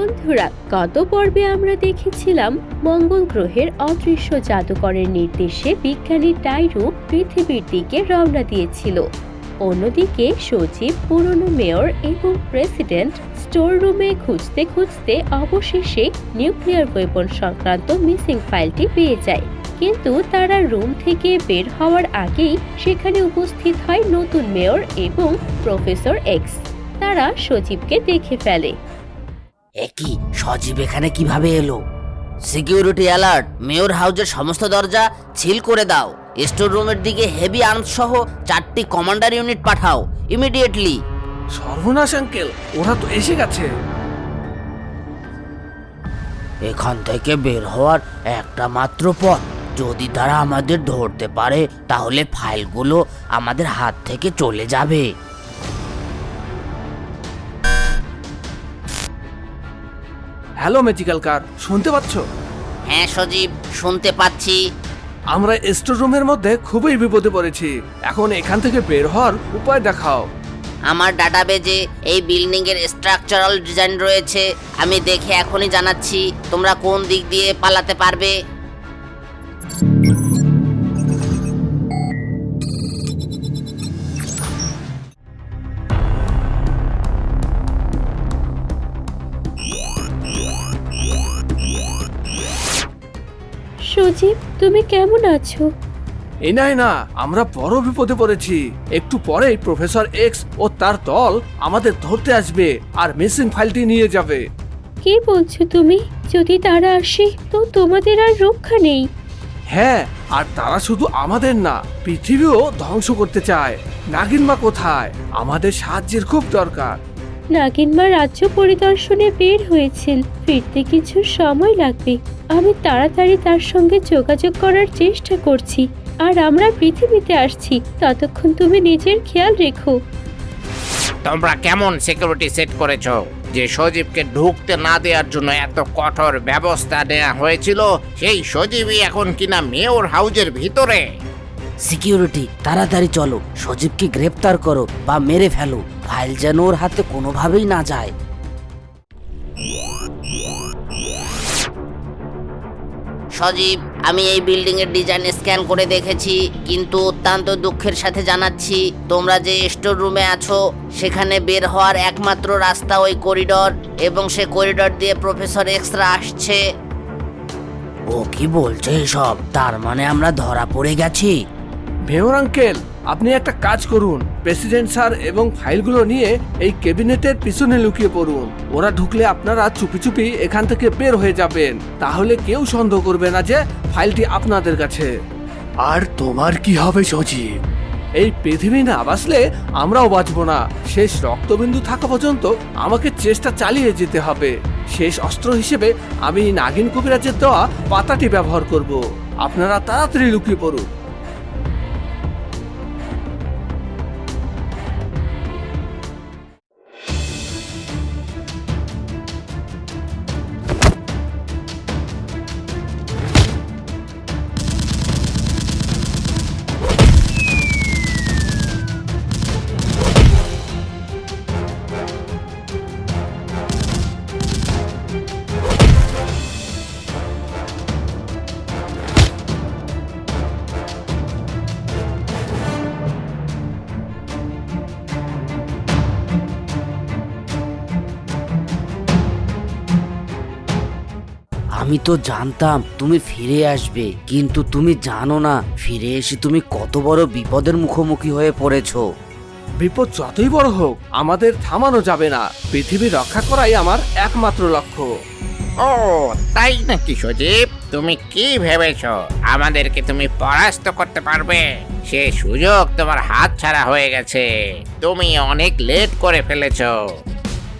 বন্ধুরা, গত পর্বে আমরা দেখেছিলাম মঙ্গল গ্রহের অদৃশ্য জাদুকরের নির্দেশে বিজ্ঞানী টাইরু পৃথিবীর দিকে রওনা দিয়েছিল। অন্যদিকে সচিব পুরনো মেয়র এবং প্রেসিডেন্ট স্টোর রুমে খুঁজতে খুঁজতে অবশেষে নিউক্লিয়ার ওয়েপন সংক্রান্ত মিসিং ফাইলটি পেয়ে যায়। কিন্তু তারা রুম থেকে বের হওয়ার আগেই সেখানে উপস্থিত হয় নতুন মেয়র এবং প্রফেসর এক্স। তারা সচিবকে দেখে ফেলে। একই সজীব এখানে কীভাবে এলো? সিকিউরিটি অ্যালার্ট মেয়র হাউজের সমস্ত দরজা ছিল করে দাও। স্টোর রুমের দিকে হেভি আর্মস সহ চারটি কমান্ডার ইউনিট পাঠাও ইমিডিয়েটলি সর্বনাশ আঙ্কেল ওরা তো এসে গেছে। এখান থেকে বের হওয়ার একটা মাত্র পথ। যদি তারা আমাদের ধরতে পারে তাহলে ফাইলগুলো আমাদের হাত থেকে চলে যাবে। হ্যালো ম্যাজিক্যাল কার শুনতে পাচ্ছ? হ্যাঁ সজীব শুনতে পাচ্ছি। আমরা স্টোর রুমের মধ্যে খুবই বিপদে পড়েছি। এখন এখান থেকে বের হওয়ার উপায় দেখাও। আমার ডাটাবেজে এই বিল্ডিং এর স্ট্রাকচারাল ডিজাইন রয়েছে। আমি দেখে এখনই জানাচ্ছি তোমরা কোন দিক দিয়ে পালাতে পারবে। সজীব তুমি কেমন আছো? এই নাই না আমরা বড় বিপদে পড়েছি। একটু পরেই প্রফেসর এক্স ও তার দল আমাদের ধরতে আসবে আর মিসিং ফাইলটি নিয়ে যাবে। কি বলছো তুমি? যদি তারা আসে তো তোমাদের আর রক্ষা নেই। হ্যাঁ আর তারা শুধু আমাদের না পৃথিবীও ধ্বংস করতে চায়। নাগিনমা কোথায়? আমাদের সাহায্যের খুব দরকার। নাগিনমা রাজ্য পরিদর্শনে বের হয়েছেন। ফিরতে কিছু সময় লাগবে। আমি তাড়াতাড়ি তার সঙ্গে যোগাযোগ করার চেষ্টা করছি। আর আমরা পৃথিবীতে আসছি। ততক্ষণ তুমি নিজের খেয়াল রেখো। তোমরা কেমন সিকিউরিটি সেট করেছ? যে সজীবকে ঢুকতে না দেওয়ার জন্য এত কঠোর ব্যবস্থা নেওয়া হয়েছিল, সেই সজীবই এখন কিনা মেয়র হাউজের ভিতরে। সিকিউরিটি তাড়াতাড়ি চলো। সজীবকে গ্রেপ্তার করো বা মেরে ফেলো। ফাইল যেন ওর হাতে কোনোভাবেই না যায়। সজীব আমি এই বিল্ডিং এর ডিজাইন স্ক্যান করে দেখেছি কিন্তু অত্যন্ত দুঃখের সাথে জানাচ্ছি তোমরা যে স্টোর রুমে আছো সেখানে বের হওয়ার একমাত্র রাস্তা ওই করিডর এবং সে করিডর দিয়ে প্রফেসর এক্সরা আসছে। ও কি বলছে এসব? তার মানে আমরা ধরা পড়ে গেছি? মেয়র আঙ্কেল আপনি একটা কাজ করুন। প্রেসিডেন্ট স্যার এবং ফাইলগুলো নিয়ে এই ক্যাবিনেটের পিছনে লুকিয়ে পড়ুন। ওরা ঢুকলে আপনারা চুপি চুপি এখান থেকে বের হয়ে যাবেন। তাহলে কেউ সন্দেহ করবে না যে ফাইলটি আপনাদের কাছে। আর তোমার কি হবে সজীব? এই পৃথিবী না বাঁচলে আমরাও বাঁচবো না। শেষ রক্তবিন্দু থাকা পর্যন্ত আমাকে চেষ্টা চালিয়ে যেতে হবে। শেষ অস্ত্র হিসেবে আমি নাগিন কবিরাজের দেওয়া পাতাটি ব্যবহার করব। আপনারা তাড়াতাড়ি লুকিয়ে পড়ুন। আমি তো জানতাম তুমি ফিরে আসবে কিন্তু তুমি জানো না ফিরে এসে তুমি কত বড় বিপদের মুখোমুখি হয়ে পড়েছো। বিপদ যতই বড় হোক আমাদের থামানো যাবে না। পৃথিবী রক্ষা করাই আমার একমাত্র লক্ষ্য। ও তাই নাকি সজীব? তুমি কি ভেবেছ? আমাদেরকে তুমি পরাস্ত করতে পারবে? সে সুযোগ তোমার হাত ছাড়া হয়ে গেছে। তুমি অনেক লেট করে ফেলেছো।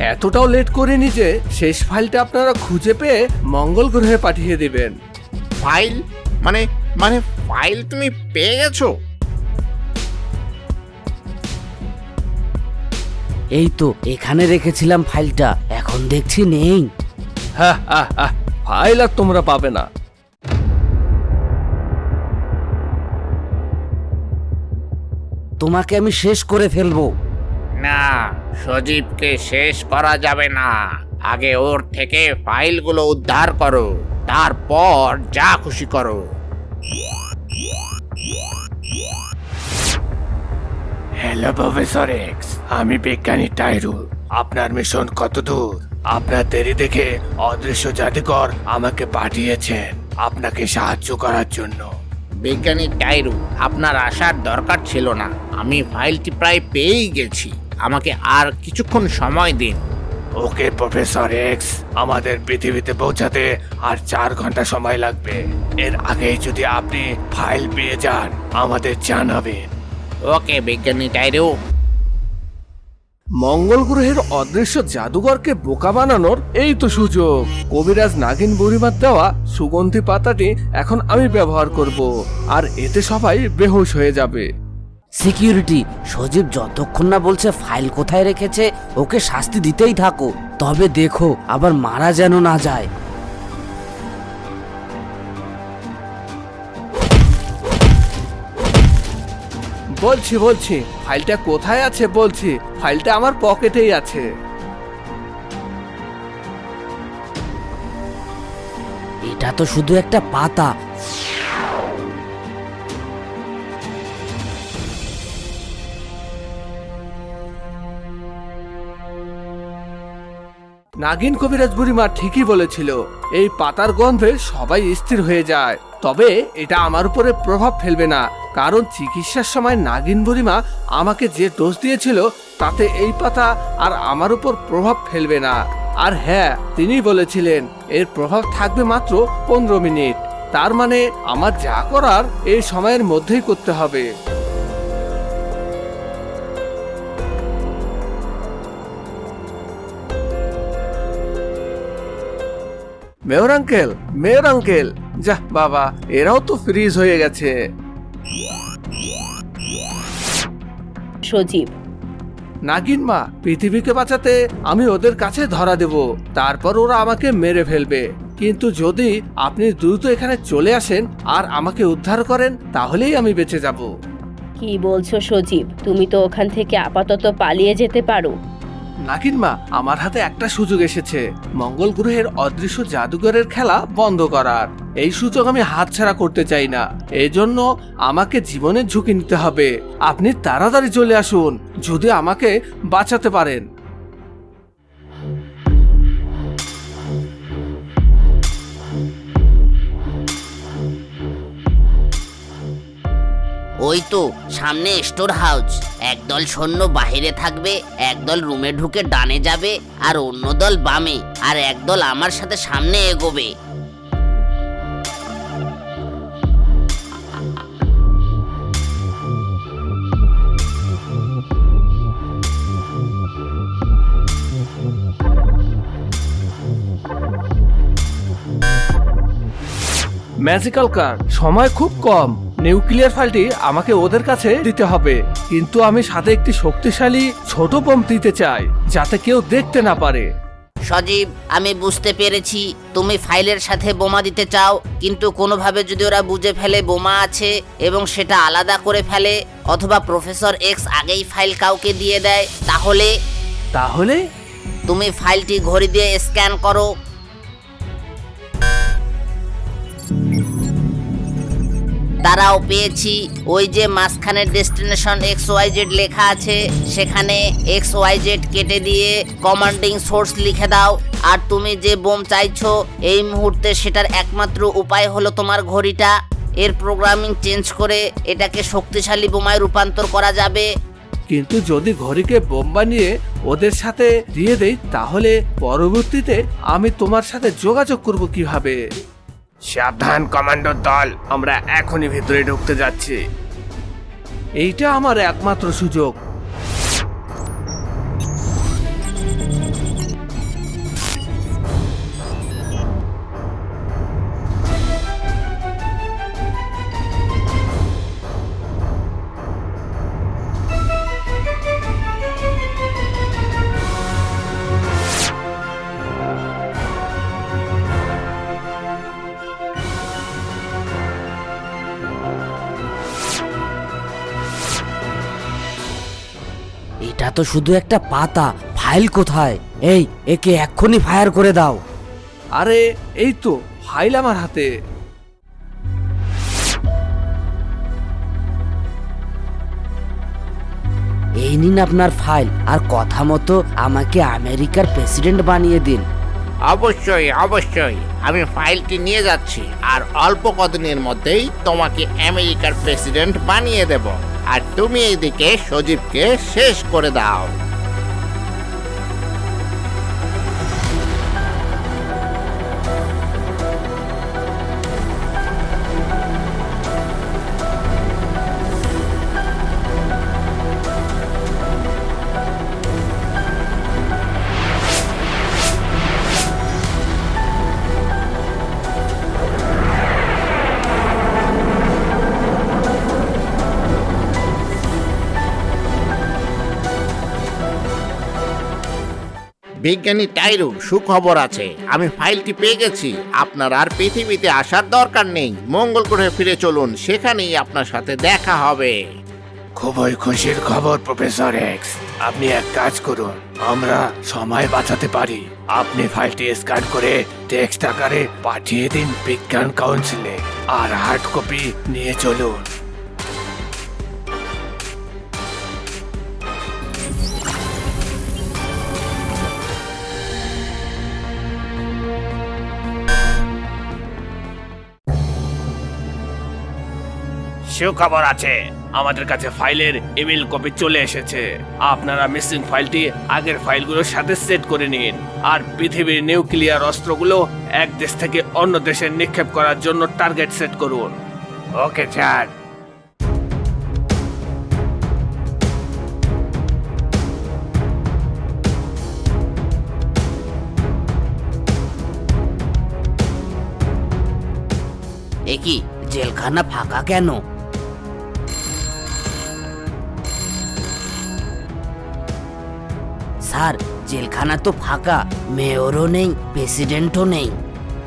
এতটাও লেট করিনি যে শেষ ফাইলটা আপনারা খুঁজে পেয়ে মঙ্গল গ্রহে পাঠিয়ে দেবেন। ফাইল মানে মানে ফাইল তুমি পেয়ে গেছো? এই তো এখানে রেখেছিলাম ফাইলটা এখন দেখছি নেই। হ্যাঁ হ্যাঁ হ্যাঁ ফাইল আর তোমরা পাবে না। তোমাকে আমি শেষ করে ফেলব। না সজীবকে শেষ করা যাবে না। আগে ওর থেকে ফাইলগুলো উদ্ধার করো তারপর যা খুশি করো। হ্যালো প্রফেসর এক্স আমি বিজ্ঞানী টাইরুল। আপনার মিশন কত দূর? আপনার দেরি দেখে অদৃশ্য জাদুকর আমাকে পাঠিয়েছেন আপনাকে সাহায্য করার জন্য। বিজ্ঞানী টাইরু আপনার আসার দরকার ছিল না। আমি ফাইলটি প্রায় পেয়েই গেছি। আমাকে আর কিছুক্ষণ সময় দিন। ওকে প্রফেসর এক্স আমাদের পৃথিবীতে পৌঁছাতে আর চার ঘণ্টা সময় লাগবে। এর আগেই যদি আপনি ফাইল পেয়ে যান আমাদের জানাবেন ওকে বিজ্ঞানী টাইরু। মঙ্গল গ্রহের অদৃশ্য জাদুঘরকে বোকা বানানোর এই তো সুযোগ। কবিরাজ নাগিন বুড়িমার দেওয়া সুগন্ধি পাতাটি এখন আমি ব্যবহার করব আর এতে সবাই বেহুশ হয়ে যাবে। সিকিউরিটি সজীব যতক্ষণ না বলছে ফাইল কোথায় রেখেছে ওকে শাস্তি দিতেই থাকো। তবে দেখো আবার মারা যেন না যায়। বলছি বলছি ফাইলটা কোথায় আছে বলছি ফাইলটা আমার পকেটেই আছে। এটা তো শুধু একটা পাতা নাগিন কবিরাজ বুড়িমা ঠিকই বলেছিল, এই পাতার গন্ধে সবাই স্থির হয়ে যায়। তবে এটা আমার উপরে প্রভাব ফেলবে না, কারণ চিকিৎসার সময় নাগিন বুড়িমা আমাকে যে ডোজ দিয়েছিল, তাতে এই পাতা আর আমার উপর প্রভাব ফেলবে না। আর হ্যাঁ তিনি বলেছিলেন, এর প্রভাব থাকবে মাত্র পনেরো মিনিট। তার মানে আমার যা করার এই সময়ের মধ্যেই করতে হবে। Mayor uncle mayor uncle. যাহ বাবা এরাও তো ফ্রিজ হয়ে গেছে। সজীব। নাগিন মা পৃথিবীকে বাঁচাতে আমি ওদের কাছে ধরা দেব। তারপর ওরা আমাকে মেরে ফেলবে। কিন্তু যদি আপনি দ্রুত এখানে চলে আসেন আর আমাকে উদ্ধার করেন তাহলেই আমি বেঁচে যাব। কি বলছো সজীব? তুমি তো ওখান থেকে আপাতত পালিয়ে যেতে পারো। নাগিন মা, আমার হাতে একটা সুযোগ এসেছে। মঙ্গল গ্রহের অদৃশ্য জাদুঘরের খেলা বন্ধ করার। এই সুযোগ আমি হাতছাড়া করতে চাই না। এই জন্য আমাকে জীবনের ঝুঁকি নিতে হবে। আপনি তাড়াতাড়ি চলে আসুন, যদি আমাকে বাঁচাতে পারেন। ওই তো, সামনে স্টোর হাউস। একদল সৈন্য বাহিরে থাকবে, একদল রুমে ঢুকে ডানে যাবে, আর অন্য দল বামে, আর একদল আমার সাথে সামনে এগোবে। ম্যাজিক্যাল কার সময় খুব কম। নিউক্লিয়ার ফাইলটি আমাকে ওদের কাছে দিতে হবে। কিন্তু আমি সাথে একটি শক্তিশালী ছোট বোম দিতে চাই যাতে কেউ দেখতে না পারে। সজীব আমি বুঝতে পেরেছি তুমি ফাইলের সাথে বোমা দিতে চাও কিন্তু কোনোভাবে যদি ওরা বুঝে ফেলে বোমা আছে এবং সেটা আলাদা করে ফেলে অথবা প্রফেসর এক্স আগেই ফাইল কাউকে দিয়ে দেয় তাহলে? তাহলে? তুমি ফাইলটি ঘড়ি দিয়ে স্ক্যান করো তারাও পেয়েছি। ওই যে মাঝখানের ডেস্টিনেশন এক্স ওয়াই জেড লেখা আছে, সেখানে এক্স ওয়াই জেড কেটে দিয়ে কমান্ডিং সোর্স লিখে দাও। আর তুমি যে বোম চাইছো, এই মুহূর্তে সেটার একমাত্র উপায় হলো তোমার ঘড়িটা। এর প্রোগ্রামিং চেঞ্জ করে এটাকে শক্তিশালী বোমায় রূপান্তর করা যাবে। কিন্তু যদি ঘড়িকে বোম বানিয়ে ওদের সাথে দিয়ে দেই, তাহলে পরবর্তীতে আমি তোমার সাথে যোগাযোগ করব কীভাবে? সাবধান কমান্ডো দল। আমরা এখনই ভেতরে ঢুকতে যাচ্ছি। এইটা আমার একমাত্র সুযোগ। তো শুধু একটা পাতা ফাইল কোথায়? এই একে এক্ষুনি ফায়ার করে দাও। আরে এই তো ফাইল আমার হাতে। এই নিন আপনার ফাইল আর কথা মতো আমাকে আমেরিকার প্রেসিডেন্ট বানিয়ে দিন। অবশ্যই অবশ্যই। আমি ফাইলটি নিয়ে যাচ্ছি আর অল্প কদিনের মধ্যেই তোমাকে আমেরিকার প্রেসিডেন্ট বানিয়ে দেব। আর তুমি এইদিকে সজীবকে শেষ করে দাও। বিজ্ঞানী টাইরু সুখবর আছে। আমি ফাইলটি পেয়ে গেছি। আপনার আর পৃথিবীতে আসার দরকার নেই। মঙ্গল গ্রহে ফিরে চলুন। সেখানেই আপনার সাথে দেখা হবে। খুবই খুশির খবর, প্রফেসর এক্স আপনি এক কাজ করুন। আমরা সময় বাঁচাতে পারি। আপনি ফাইলটি স্ক্যান করে টেক্সট আকারে পাঠিয়ে দিন বিজ্ঞান কাউন্সিলে। আর হার্ড কপি নিয়ে চলুন। সুখবর আছে। আমাদের কাছে ফাইলের ইমেল কপি চলে এসেছে। আপনারা মিসিং ফাইলটি আগের ফাইলগুলোর সাথে সেট করে নিন। আর পৃথিবীর নিউক্লিয়ার অস্ত্রগুলো এক দেশ থেকে অন্য দেশে নিক্ষেপ করার জন্য টার্গেট সেট করুন। ওকে, স্যার। এ কি, জেলখানা ফাঁকা কেন? স্যার জেলখানা তো ফাঁকা, মেয়রও নেই প্রেসিডেন্টও নেই।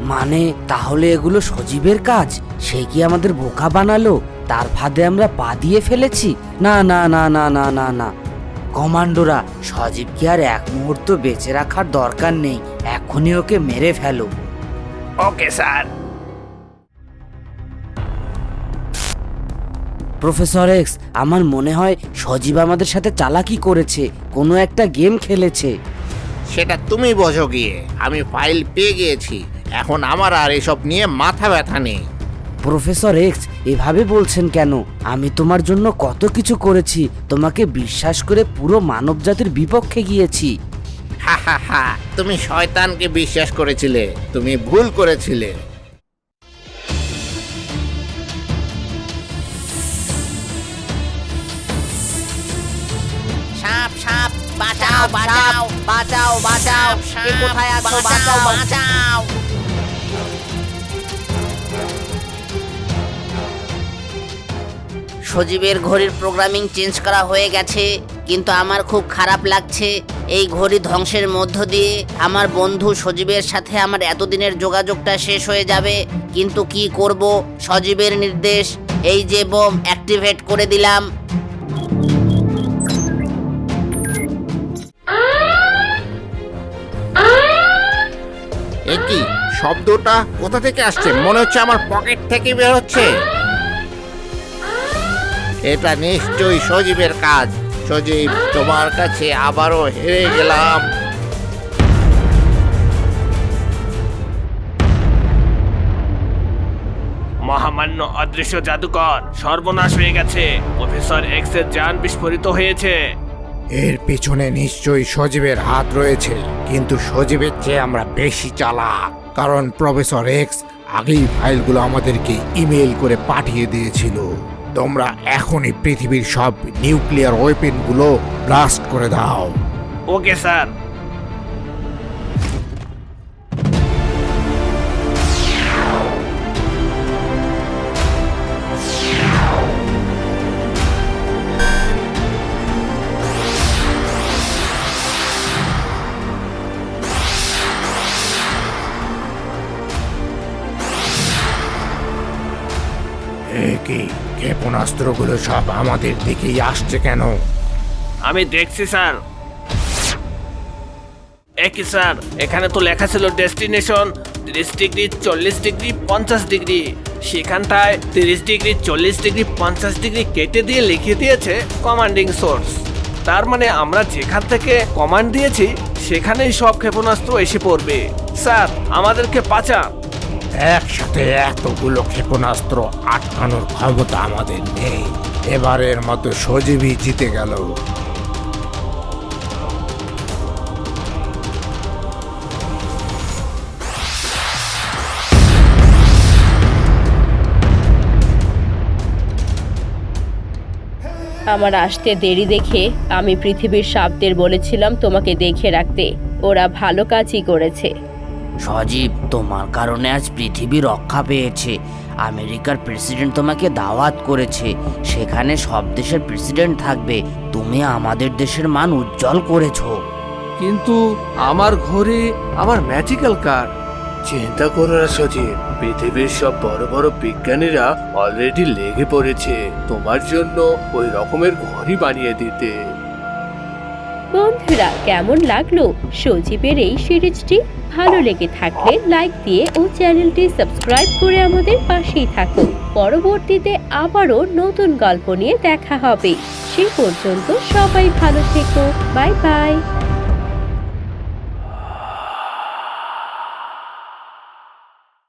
মানে তাহলে এগুলো সজীবের কাজ? সে কি আমাদের বোকা বানালো? তার ফাঁদে আমরা পা দিয়ে ফেলেছি? না না না না না না না। কমান্ডোরা সজীবকে আর এক মুহূর্ত বেঁচে রাখার দরকার নেই? এখনই ওকে মেরে ফেলো। Okay, sir. প্রফেসর এক্স আমার মনে হয় সজীব আমাদের সাথে চালাকি করেছে কোনো একটা গেম খেলেছে। সেটা তুমি বোঝো গিয়ে আমি ফাইল পেয়ে গিয়েছি এখন আমার আর এসব নিয়ে মাথা ব্যথা নেই। প্রফেসর এক্স এভাবে বলছেন কেন? আমি তোমার জন্য কত কিছু করেছি তোমাকে বিশ্বাস করে পুরো মানবজাতির বিপক্ষে গিয়েছি। হা হা হা তুমি শয়তানকে বিশ্বাস করেছিলে তুমি ভুল করেছিলে। বাঁচাও বাঁচাও বাঁচাও কে কোথায় আছো? বাঁচাও বাঁচাও। সজীবের ঘড়ির প্রোগ্রামিং চেঞ্জ করা হয়ে গেছে কিন্তু আমার খুব খারাপ লাগছে। এই ঘড়ি ধ্বংসের মধ্য দিয়ে আমার বন্ধু সজীবের সাথে আমার এতদিনের যোগাযোগটা শেষ হয়ে যাবে। কিন্তু কি করব? সজীবের নির্দেশ এই যে বোম অ্যাক্টিভেট করে দিলাম। এ কি? শব্দটা কোথা থেকে আসছে? মনে হচ্ছে আমার পকেট থেকে বের হচ্ছে। এটা নিশ্চয়ই সজীবের কাজ। সজীব, তোমার কাছে আবারও হেরে গেলাম। মহামান্য অদৃশ্য জাদুকর, সর্বনাশ হয়ে গেছে। প্রফেসর এক্সের যান বিস্ফোরিত হয়েছে। এর পেছনে নিশ্চয়ই সজীবের হাত রয়েছে, কিন্তু সজীবের চেয়ে আমরা বেশি চালাক। কারণ প্রফেসর এক্স আগেই ফাইলগুলো আমাদেরকে ইমেল করে পাঠিয়ে দিয়েছিল। তোমরা এখনই পৃথিবীর সব নিউক্লিয়ার ওয়েপেনগুলো ব্লাস্ট করে দাও। Okay, sir. কি? ক্ষেপণাস্ত্রগুলো সব আমাদের দিকেই আসছে কেন? আমি দেখছি, স্যার। একই, স্যার। এখানে তো লেখা ছিল ডেস্টিনেশন তিরিশ ডিগ্রি চল্লিশ ডিগ্রি পঞ্চাশ ডিগ্রি। সেখানটায় তিরিশ ডিগ্রি, চল্লিশ ডিগ্রি, পঞ্চাশ ডিগ্রি কেটে দিয়ে লিখে দিয়েছে কমান্ডিং সোর্স তার মানে আমরা যেখান থেকে কমান্ড দিয়েছি, সেখানেই সব ক্ষেপণাস্ত্র এসে পড়বে। স্যার, আমাদেরকে বাঁচান। একসাথে এতগুলো ক্ষেপণাস্ত্র আটকানোর ক্ষমতা আমাদের নেই। এবারের মতো সজীবই জিতে গেল। আমার আসতে দেরি দেখে আমি পৃথিবীর সাপদের বলেছিলাম তোমাকে দেখে রাখতে। ওরা ভালো কাজই করেছে। সজীব তোমার কারণে আজ পৃথিবী রক্ষা পেয়েছে। আমেরিকার প্রেসিডেন্ট তোমাকে দাওয়াত করেছে। সেখানে সব দেশের প্রেসিডেন্ট থাকবে। তুমি আমাদের দেশের মান উজ্জ্বল করেছ। কিন্তু আমার ঘরে আমার ম্যাজিক্যাল কার চিন্তা করো না সচিব পৃথিবীর সব বড় বড় বিজ্ঞানীরা অলরেডি লেগে পড়েছে। তোমার জন্য ওই রকমের ঘরই বানিয়ে দিতে। বন্ধুরা, কেমন লাগল? সজীবের এই সিরিজটি ভালো লেগে থাকলে লাইক দিয়ে ও চ্যানেলটি সাবস্ক্রাইব করে আমাদের পাশেই থাকুন। পরবর্তীতে আবারও নতুন গল্প নিয়ে দেখা হবে। সে পর্যন্ত সবাই ভালো থেকো। Bye bye.